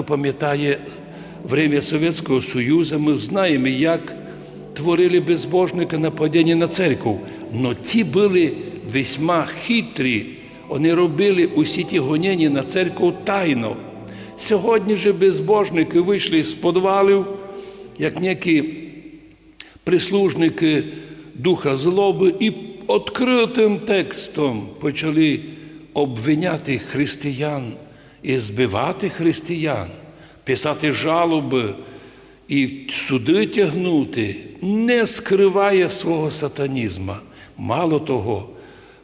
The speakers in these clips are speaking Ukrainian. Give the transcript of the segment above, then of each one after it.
хто пам'ятає время Совєтського Союзу, ми знаємо, як творили безбожника нападіння на церкву. Но ті були весьма хитрі, вони робили усі ті гонення на церкву тайно. Сьогодні же безбожники вийшли з подвалів, як некі прислужники духа злоби і відкритим текстом почали обвиняти християн і збивати християн, писати жалоби і суди тягнути, не скриває свого сатанізма. Мало того,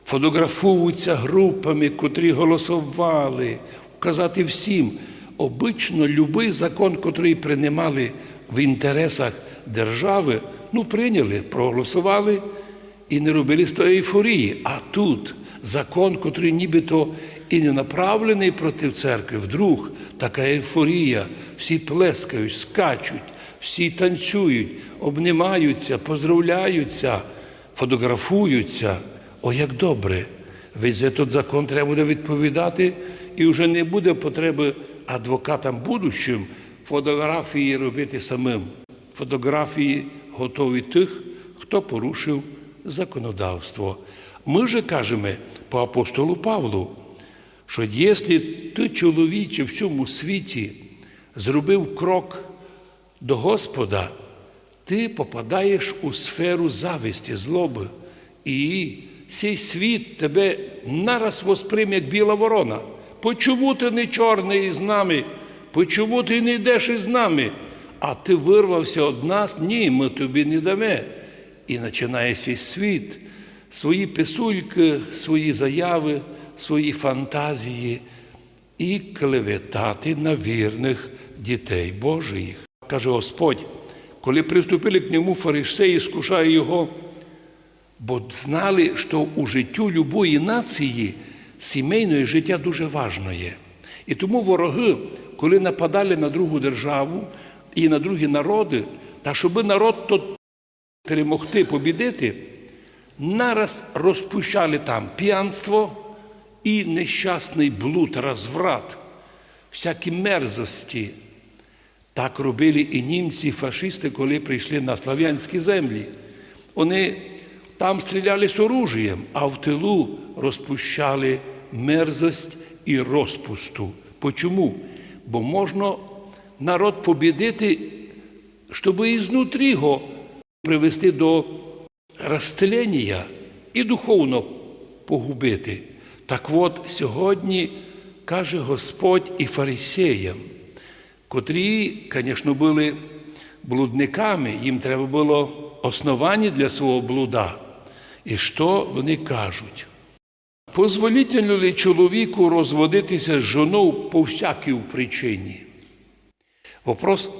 фотографуються групами, котрі голосували, вказати всім. Обично любий закон, котрий приймали в інтересах держави, ну прийняли, проголосували і не робили з тої ейфорії. А тут закон, котрий нібито і не направлений проти церкви, вдруг така ейфорія, всі плескають, скачуть, всі танцюють, обнімаються, поздравляються, фотографуються. О, як добре! Ведь за той закон треба буде відповідати, і вже не буде потреби адвокатам будущим фотографії робити самим. Фотографії готові тих, хто порушив законодавство. Ми же кажемо по апостолу Павлу, що якщо ти, чоловіче, в цьому світі зробив крок до Господа, ти попадаєш у сферу зависті, злоби, і цей світ тебе нараз восприйме, як біла ворона. Почому ти не чорний із нами? Почому ти не йдеш із нами? А ти вирвався від нас? Ні, ми тобі не дамо. І починає цей світ, свої писульки, свої заяви, свої фантазії і клеветати на вірних дітей Божих. Каже Господь, коли приступили к ньому фарисеї, скушає його, бо знали, що у життю любої нації сімейне життя дуже важно є. І тому вороги, коли нападали на другу державу і на другі народи, та щоб народ то перемогти, побідити, нараз розпущали там п'янство і нещасний блуд, розврат, всякі мерзості. Так робили і німці, і фашисти, коли прийшли на слав'янські землі. Вони там стріляли з оружієм, а в тилу розпущали мерзость і розпусту. Почому? Бо можна народ побідити, щоб ізнутрі його привести до розтлення і духовно погубити. Так от сьогодні каже Господь і фарисеям, котрі, звісно, були блудниками, їм треба було основання для свого блуда. І що вони кажуть? Позволительно ли чоловіку розводитися з жоною по всякій причині? Вопрос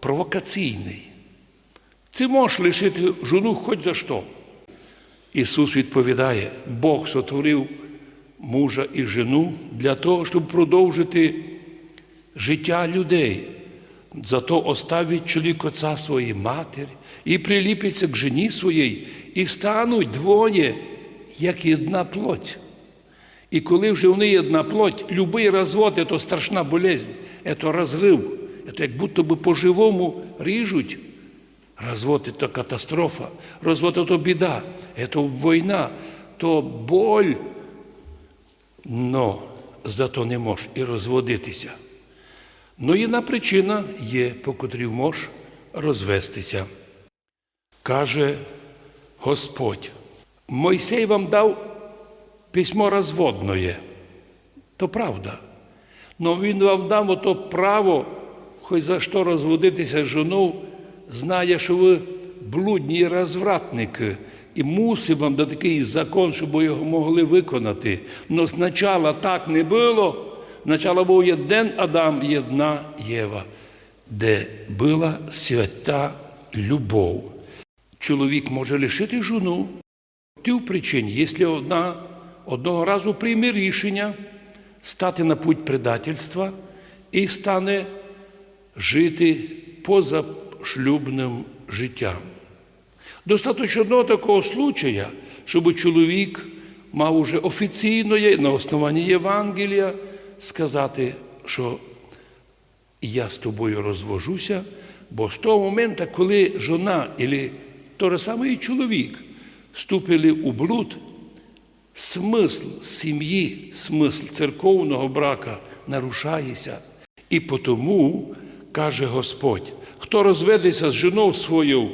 провокаційний. Ти можеш лишити жону хоч за що. Ісус відповідає, Бог сотворив мужа і жену для того, щоб продовжити життя людей. Зато оставить чоловік отця своїй матері і приліпиться к жені своїй, і стануть двоє, як одна плоть. І коли вже вони одна плоть, любий розвод – це страшна болезнь, це розрив, це як будто би по-живому ріжуть. Развод – це катастрофа, розвод – це біда, це війна, то боль. Но зато не можеш і розводитися. Ну, одна причина є, по котрій можеш розвестися. Каже Господь, Мойсей вам дав письмо розводне. То правда. Но він вам дав ото право, хоч за що розводитися з жоною, знає, що ви блудні розвратники, і мусив вам дати такий закон, щоб ви його могли виконати. Но спочатку так не було. Спочатку був один Адам і одна Єва, де була свята любов. Чоловік може лишити жону. Ти в причині, якщо одна одного разу прийме рішення стати на путь предательства і стане жити позашлюбним життям. Достаточно одного такого случая, щоб чоловік мав уже офіційно на основанні Євангелія сказати, що я з тобою розвожуся, бо з того моменту, коли жона, або той самий чоловік вступили у блуд, смисл сім'ї, смисл церковного брака нарушається. І тому, каже Господь, хто розведеться з жіною своєю,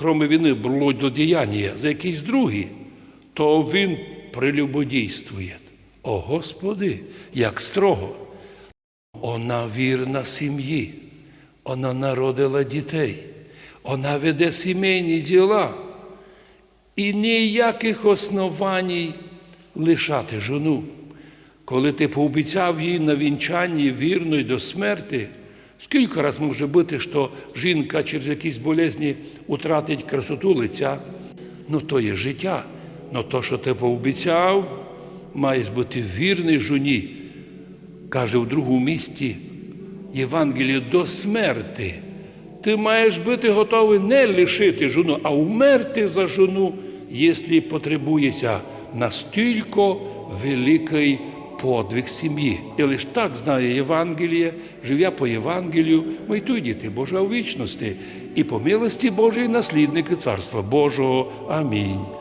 кроме вини блудодіяння, за якийсь другий, то він прелюбодійствує. О Господи, як строго! Вона вірна сім'ї, вона народила дітей, вона веде сімейні діла. І ніяких основань лишати жону. Коли ти пообіцяв їй на вінчанні вірної до смерти, скільки раз може бути, що жінка через якісь болезні втратить красоту лиця? Ну, то є життя. Ну то, що ти пообіцяв, маєш бути вірний жоні. Каже в другому місті Євангеліє до смерти. Ти маєш бути готовий не лишити жону, а вмерти за жону, якщо потребується настільки великий подвиг сім'ї. І лише так знає Євангеліє, живя по Євангелію, ми й тут діти Божа у вічності, і по милості Божої наслідники Царства Божого. Амінь.